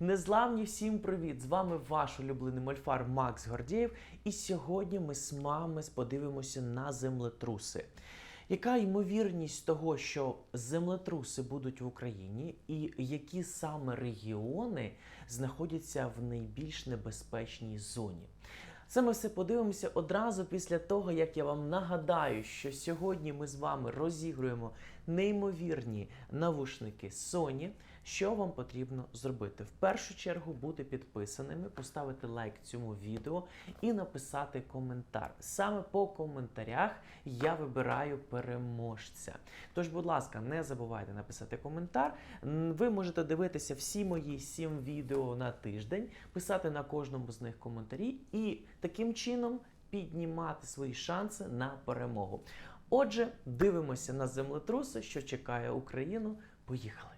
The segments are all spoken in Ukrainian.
Незламні всім привіт! З вами ваш улюблений мольфар Макс Гордєєв. І сьогодні ми з вами подивимося на землетруси. Яка ймовірність того, що землетруси будуть в Україні, і які саме регіони знаходяться в найбільш небезпечній зоні? Це ми все подивимося одразу після того, як я вам нагадаю, що сьогодні ми з вами розігруємо неймовірні навушники Sony. Що вам потрібно зробити? В першу чергу бути підписаними, поставити лайк цьому відео і написати коментар. Саме по коментарях я вибираю переможця. Тож, будь ласка, не забувайте написати коментар. Ви можете дивитися всі мої сім відео на тиждень, писати на кожному з них коментарі і таким чином піднімати свої шанси на перемогу. Отже, дивимося на землетруси, що чекає Україну. Поїхали!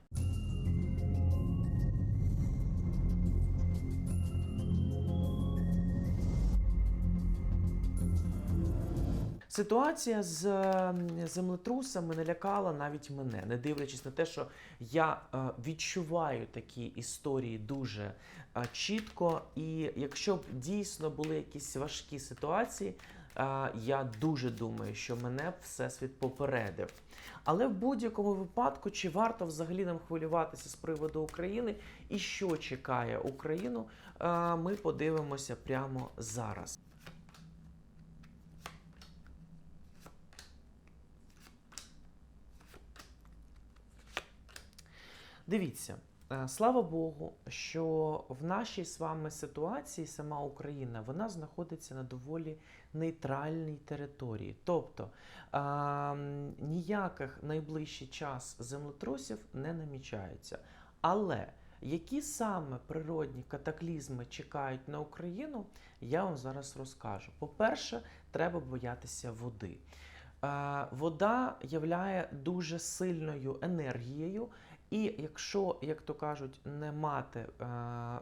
Ситуація з е, землетрусами не лякала навіть мене, не дивлячись на те, що я е, відчуваю такі історії дуже е, чітко. І якщо б дійсно були якісь важкі ситуації, е, я дуже думаю, що мене всесвіт попередив. Але в будь-якому випадку, чи варто взагалі нам хвилюватися з приводу України і що чекає Україну, ми подивимося прямо зараз. Дивіться, е, слава Богу, що в нашій з вами ситуації сама Україна вона знаходиться на доволі нейтральній території. Тобто а, ніяких найближчий час землетрусів не намічається. Але які саме природні катаклізми чекають на Україну, я вам зараз розкажу. По-перше, треба боятися води. Е, Вода являє дуже сильною енергією, і якщо, як то кажуть, не мати е,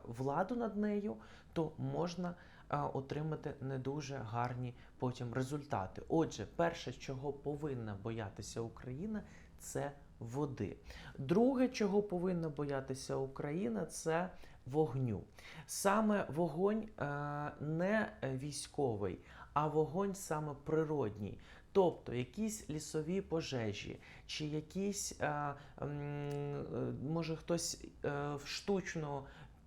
владу над нею, то можна е, отримати не дуже гарні потім результати. Отже, перше, чого повинна боятися Україна, це води. Друге, чого повинна боятися Україна, це вогню. Саме вогонь е, не військовий, а вогонь саме природній. Тобто якісь лісові пожежі, чи якісь, е, е, може хтось е, штучно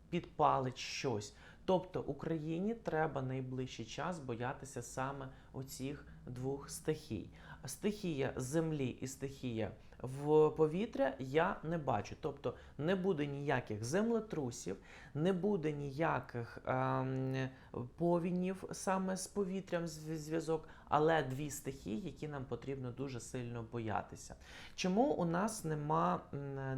підпалить щось. Тобто Україні треба найближчий час боятися саме оцих двох стихій. Стихія землі і стихія в повітря я не бачу. Тобто не буде ніяких землетрусів, не буде ніяких ем, повінів саме з повітрям зв- зв'язок, але дві стихії, які нам потрібно дуже сильно боятися. Чому у нас нема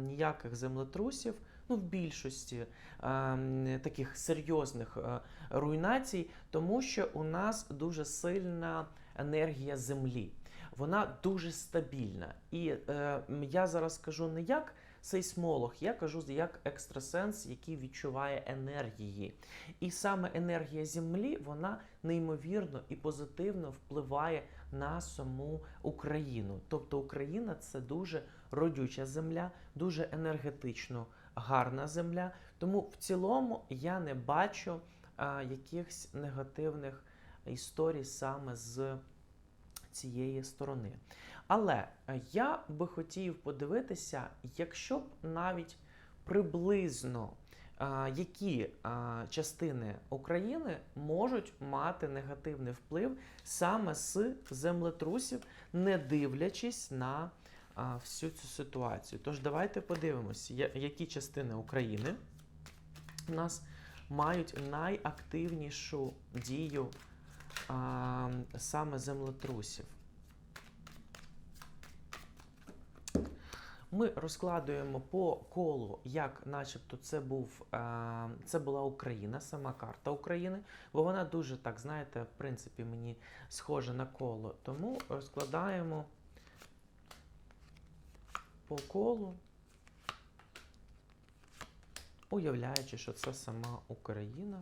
ніяких землетрусів? Ну, в більшості е, таких серйозних е, руйнацій, тому що у нас дуже сильна енергія землі. Вона дуже стабільна. І е, я зараз кажу не як сейсмолог, я кажу як екстрасенс, який відчуває енергії. І саме енергія Землі вона неймовірно і позитивно впливає на саму Україну. Тобто Україна це дуже родюча земля, дуже енергетично гарна земля. Тому в цілому я не бачу якихось негативних історій саме з цієї сторони. Але е, я би хотів подивитися, якщо б навіть приблизно які частини України можуть мати негативний вплив саме з землетрусів, не дивлячись на всю цю ситуацію. Тож давайте подивимося, які частини України у нас мають найактивнішу дію а, саме землетрусів. Ми розкладуємо по колу, як начебто це був е, це була Україна, сама карта України, бо вона дуже так, знаєте, в принципі, мені схожа на коло. Тому розкладаємо по колу, уявляючи, що це сама Україна.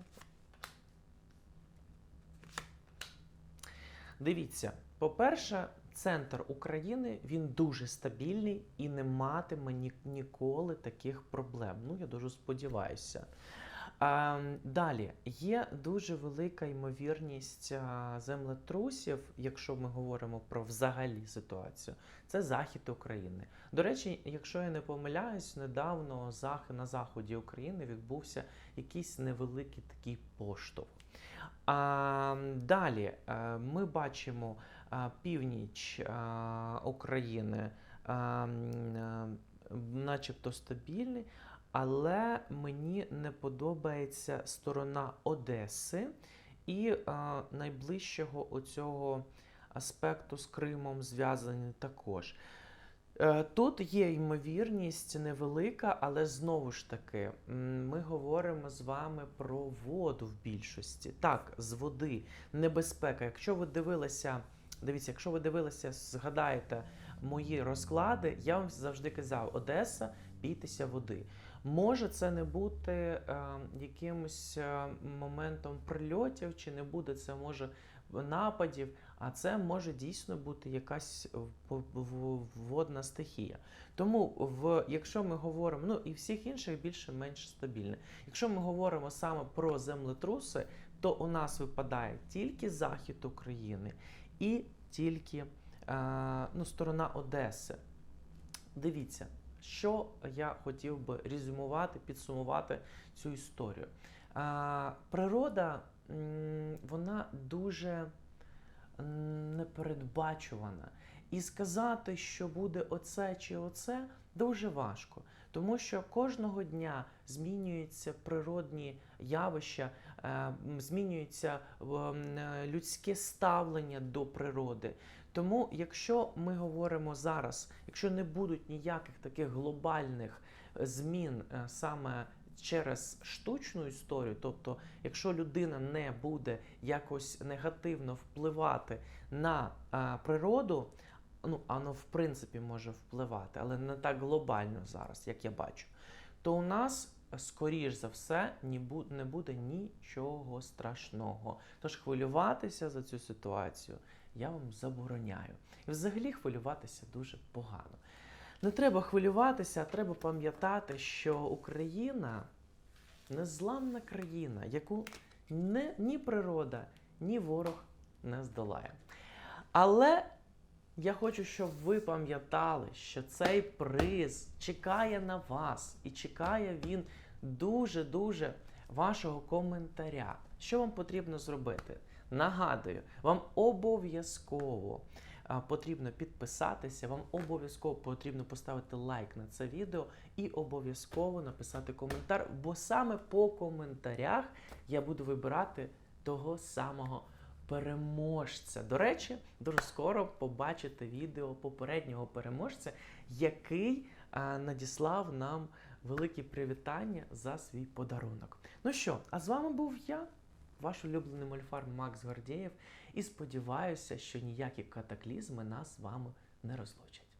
Дивіться, по-перше, центр України він дуже стабільний і не матиме ні, ніколи таких проблем. Ну, я дуже сподіваюся. А, далі є дуже велика ймовірність землетрусів, якщо ми говоримо про взагалі ситуацію. Це захід України. До речі, якщо я не помиляюсь, недавно на заході України відбувся якийсь невеликий такий поштовх. А, далі е, ми бачимо північ України, а, м, а, начебто стабільний, але мені не подобається сторона Одеси і а, найближчого оцього аспекту з Кримом зв'язаний також. Е, Тут є ймовірність невелика, але знову ж таки, ми говоримо з вами про воду в більшості. Так, з води, небезпека. Якщо ви дивилися, дивіться, якщо ви дивилися, згадаєте мої розклади, я вам завжди казав: Одеса, бійтеся води. Може це не бути е, якимось е, моментом прильотів, чи не буде це може нападів, а це може дійсно бути якась е, водна стихія. Тому, в, якщо ми говоримо, ну і всіх інших більше-менш стабільне. Якщо ми говоримо саме про землетруси, то у нас випадає тільки захід України і тільки е, ну, сторона Одеси. Дивіться, що я хотів би резюмувати, підсумувати цю історію. Природа, вона дуже непередбачувана. І сказати, що буде оце чи оце, дуже важко. Тому що кожного дня змінюються природні явища, змінюється е, людське ставлення до природи. Тому, якщо ми говоримо зараз, якщо не будуть ніяких таких глобальних е, змін е, саме через штучну історію, тобто, якщо людина не буде якось негативно впливати на е, природу, ну воно в принципі може впливати, але не так глобально зараз, як я бачу, то у нас. Скоріш за все, ні не буде нічого страшного. Тож хвилюватися за цю ситуацію я вам забороняю. І взагалі хвилюватися дуже погано. Не треба хвилюватися, а треба пам'ятати, що Україна незламна країна, яку не, ні природа, ні ворог не здолає. Але я хочу, щоб ви пам'ятали, що цей приз чекає на вас, і чекає він дуже-дуже вашого коментаря. Що вам потрібно зробити? Нагадую, вам обов'язково потрібно підписатися, вам обов'язково потрібно поставити лайк на це відео і обов'язково написати коментар, бо саме по коментарях я буду вибирати того самого переможця. До речі, дуже скоро побачите відео попереднього переможця, який надіслав нам великі привітання за свій подарунок. Ну що, а з вами був я, ваш улюблений мольфар Макс Гордєєв, і сподіваюся, що ніякі катаклізми нас з вами не розлучать.